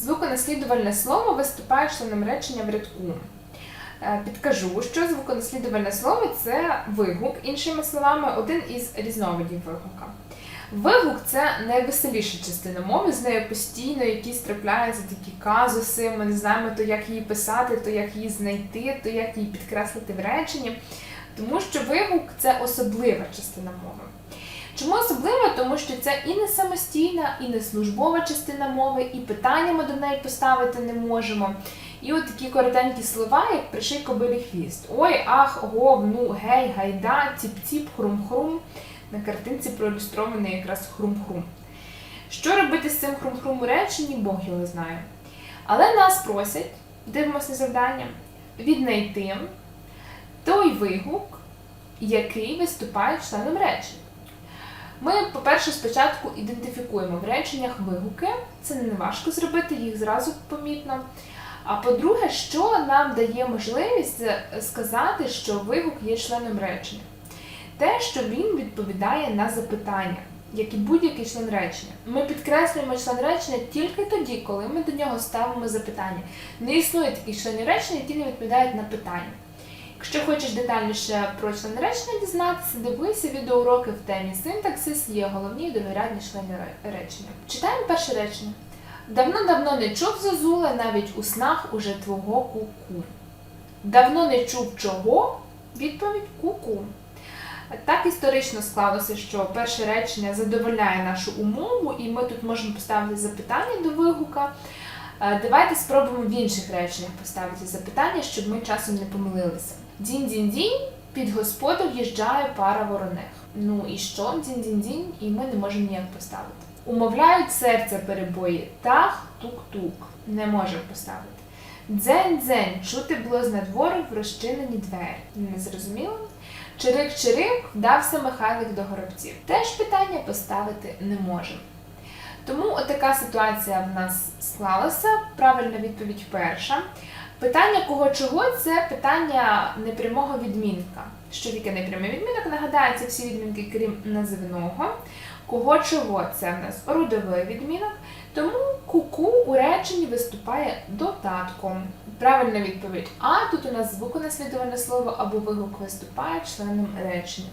Звуконаслідувальне слово виступає членом речення в рядку. Е, Підкажу, що звуконаслідувальне слово це вигук, іншими словами, один із різновидів вигука. Вигук це найвеселіша частина мови, з нею постійно якісь трапляються такі казуси, ми не знаємо то, як її писати, то як її знайти, то як її підкреслити в реченні. Тому що вигук це особлива частина мови. Чому особлива? Тому що це і не самостійна, і не службова частина мови, і питання ми до неї поставити не можемо. І от такі коротенькі слова, як приший кобилі хвіст. Ой, ах, гов, ну, гей, гайда, ціп-ціп, хрум-хрум. На картинці проілюстрований якраз хрум-хрум. Що робити з цим хрум-хрум у реченні, Бог його знає. Але нас просять, дивимося на завдання, віднайти той вигук, який виступає членом речення. Ми, по-перше, спочатку ідентифікуємо в реченнях вигуки, це не важко зробити, їх зразу помітно. А по-друге, що нам дає можливість е, сказати, що вигук є членом речення? Те, що він відповідає на запитання, як і будь-який член речення. Ми підкреслюємо член речення тільки тоді, коли ми до нього ставимо запитання. Не існує таких членів речення, які не відповідають на питання. Якщо хочеш детальніше про члени речення дізнатися, дивися відеоуроки в темі синтаксис є головні і другорядні члени речення. Читаємо перше речення. Давно-давно не чув зозуле навіть у снах уже твого ку-ку. Давно не чув чого? Відповідь ку-ку. Так історично склалося, що перше речення задовольняє нашу умову, і ми тут можемо поставити запитання до вигука. Е, Давайте спробуємо в інших реченнях поставити запитання, щоб ми часом не помилилися. Дінь-дінь-дінь, під господу в'їжджає пара вороних. Ну і що? Дінь-дінь-дінь, і ми не можемо ніяк поставити. Умовляють серця перебої. Тах, тук-тук. Не можемо поставити. Дзень-дзень, чути було з надвору в розчинені двері. Не зрозуміло? Чирик-чирик, вдався Михайлик до горобців. Теж питання поставити не можемо. Тому отака ситуація в нас склалася. Правильна відповідь перша. Питання кого чого це питання непрямого відмінка. Що таке непрямий відмінок? Нагадається всі відмінки, крім називного. Кого чого це в нас родовий відмінок. Тому куку у реченні виступає додатком. Правильна відповідь А. Тут у нас звуконаслідувальне слово або вигук виступає членом речення.